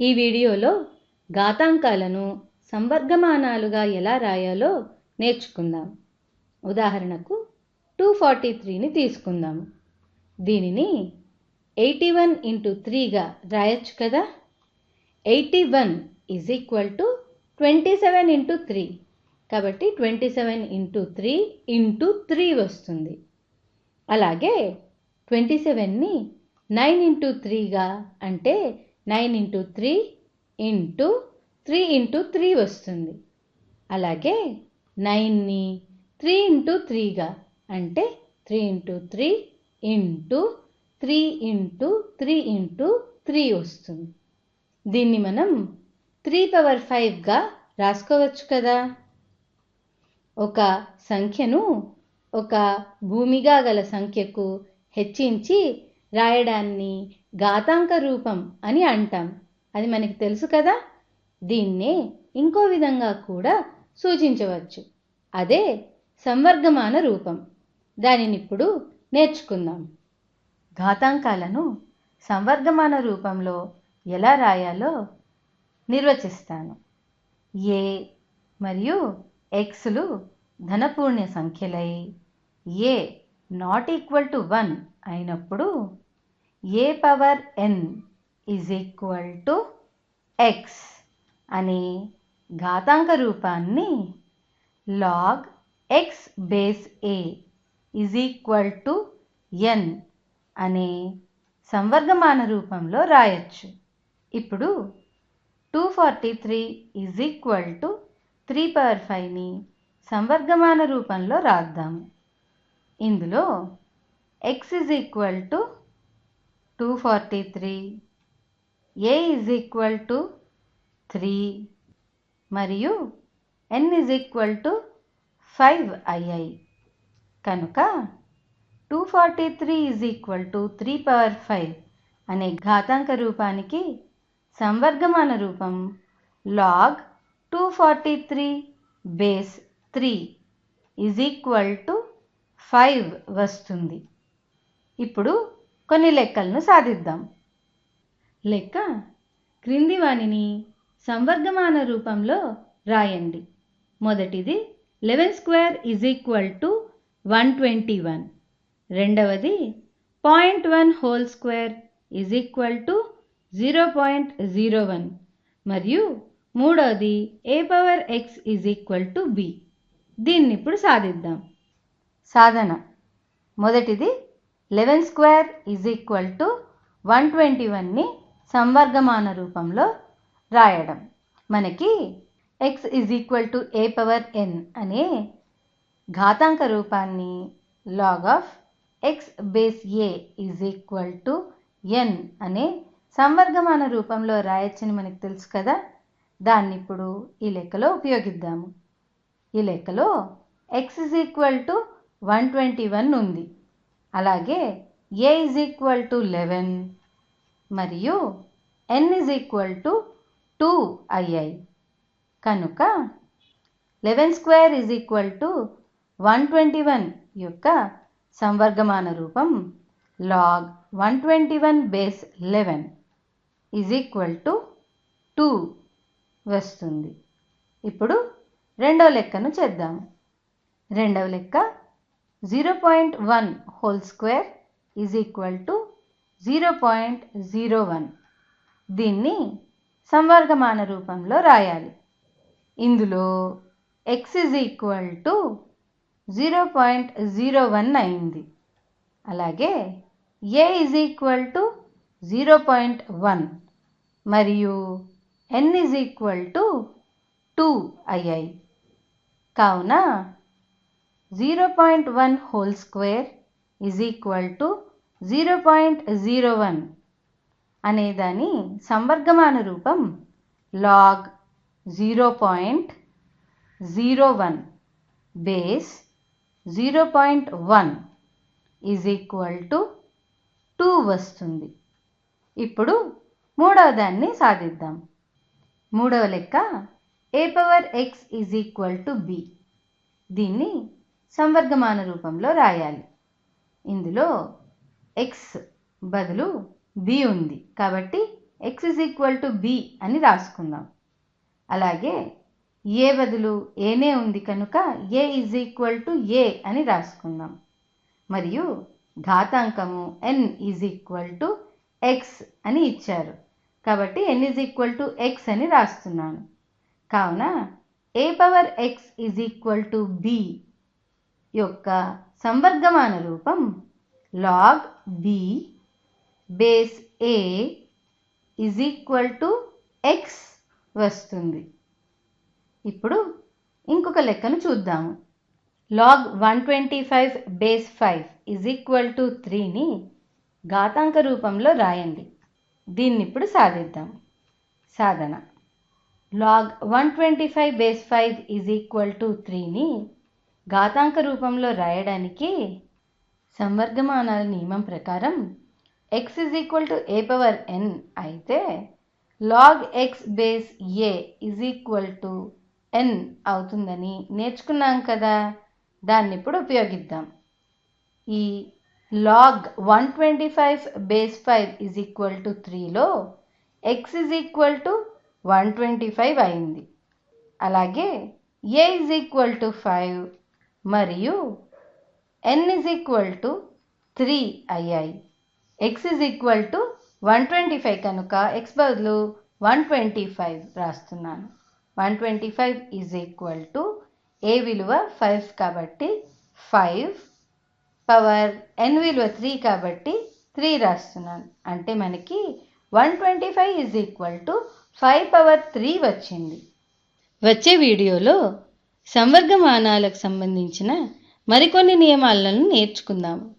ఈ వీడియోలో ఘాతాంకాలను సంవర్గమానాలుగా ఎలా రాయాలో నేర్చుకుందాం. ఉదాహరణకు టూ ఫార్టీ త్రీని తీసుకుందాము దీనిని ఎయిటీ వన్ ఇంటూ త్రీగా రాయొచ్చు కదా. Eighty one is equal to twenty seven into three కాబట్టి twenty seven into three into three వస్తుంది. అలాగే ట్వంటీ సెవెన్ని నైన్ ఇంటూ త్రీగా అంటే nine into three into three into three వస్తుంది. అలాగే నైన్ని త్రీ ఇంటూ త్రీగా అంటే three into three into three into three into three వస్తుంది. దీన్ని మనం త్రీ పవర్ ఫైవ్గా రాసుకోవచ్చు కదా. ఒక సంఖ్యను ఒక భూమిగా గల సంఖ్యకు హెచ్చించి రాయడాన్ని ఘాతాంక రూపం అని అంటాం. అది మనకి తెలుసు కదా? దీన్నే ఇంకో విధంగా కూడా సూచించవచ్చు. అదే సంవర్గమాన రూపం. దానిని ఇప్పుడు నేర్చుకుందాం. ఘాతాంకాలను సంవర్గమాన రూపంలో ఎలా రాయాలో నిర్వచిస్తాను. ఏ మరియు ఎక్స్లు ధనపూర్ణ సంఖ్యలై a not equal to one అయినప్పుడు a power n is equal to x అనే ఘాతాంక రూపాన్ని log x base a is equal to n అనే సంవర్గమాన రూపంలో రాయొచ్చు. ఇప్పుడు two forty three is equal to three power ఫైవ్ని సంవర్గమాన రూపంలో రాద్దాము ఇందులో x is equal to two forty three. A is equal to three మరియు n is equal to five అయ్యాయి. కనుక two forty three is equal to three power five అనే ఘాతాంక రూపానికి సంవర్గమాన రూపం log two forty three base three is equal to five వస్తుంది. ఇప్పుడు కొన్ని లెక్కలను సాధిద్దాం. లెక్క క్రింది వానిని సంవర్గమాన రూపంలో రాయండి. మొదటిది eleven square is equal to one twenty one. రెండవది point one whole square is equal to zero point zero one. మరియు మూడవది a power x is equal to b. దీన్ని ఇప్పుడు సాధిద్దాం. సాధన. మొదటిది eleven square is equal to one twenty వన్ని సంవర్గమాన రూపంలో రాయడం. మనకి x is equal to a power n అనే ఘాతాంక రూపాన్ని log of x base a is equal to n అనే సంవర్గమాన రూపంలో రాయొచ్చని మనకు తెలుసు కదా? దాన్ని ఇప్పుడు ఈ లెక్కలో ఉపయోగిద్దాము. ఈ లెక్కలో x is equal to one twenty one ఉంది. అలాగే a is equal to eleven మరియు n is equal to two అయ్యాయి. కనుక eleven square is equal to one twenty one యొక్క సంవర్గమాన రూపం log one twenty one base eleven is equal to two వస్తుంది. ఇప్పుడు రెండవ లెక్కను చేద్దాము రెండవ లెక్క zero point one whole square is equal to zero point zero one దీన్ని సంవర్గమాన రూపంలో రాయాలి. ఇందులో x is equal to zero point zero one అయింది. అలాగే a is equal to zero point one మరియు n is equal to two అయ్యాయి. కావున zero point one whole square is equal to zero point zero one అనే దాని సంవర్గమాన రూపం log zero point zero one base zero point one is equal to two వస్తుంది. ఇప్పుడు మూడవ దాన్ని సాధిద్దాం. మూడవ లెక్క a power x is equal to b దీన్ని సంవర్గమాన రూపంలో రాయాలి. ఇందులో ఎక్స్ బదులు బి ఉంది. కాబట్టి x is equal to b అని రాసుకుందాం. అలాగే ఏ బదులు ఏనే ఉంది కనుక a is equal to a అని రాసుకుందాం. మరియు ఘాతాంకము n is equal to x అని ఇచ్చారు. కాబట్టి n is equal to x అని రాస్తున్నాను. కావున a power x is equal to b యొక్క సంవర్గమాన రూపం log b base a is equal to x వస్తుంది. ఇప్పుడు ఇంకొక లెక్కను చూద్దాము. Log one twenty five base five is equal to త్రీని ఘాతాంక రూపంలో రాయండి. దీన్ని ఇప్పుడు సాధిద్దాం. సాధన. Log one twenty five base five is equal to త్రీని ఘాతాంక రూపంలో రాయడానికి సంవర్గమానాల నియమం ప్రకారం x is equal to a power n అయితే log x base a is equal to n అవుతుందని నేర్చుకున్నాం కదా. దాన్ని ఇప్పుడు ఉపయోగిద్దాం. ఈ log one twenty five base five is equal to త్రీలో x is equal to one twenty five అయింది. అలాగే a is equal to five మరియు n is equal to three అయ్యాయి. X is equal to one twenty five కనుక x బదులు one twenty five రాస్తున్నాను. One twenty five is equal to a విలువ five కాబట్టి five power ఎన్ విలువ three కాబట్టి three రాస్తున్నాను. అంటే మనకి one twenty five is equal to five power three వచ్చింది. వచ్చే వీడియోలో సంవర్గమానాలకు సంబంధించిన మరికొన్ని నియమాలను నేర్చుకుందాము.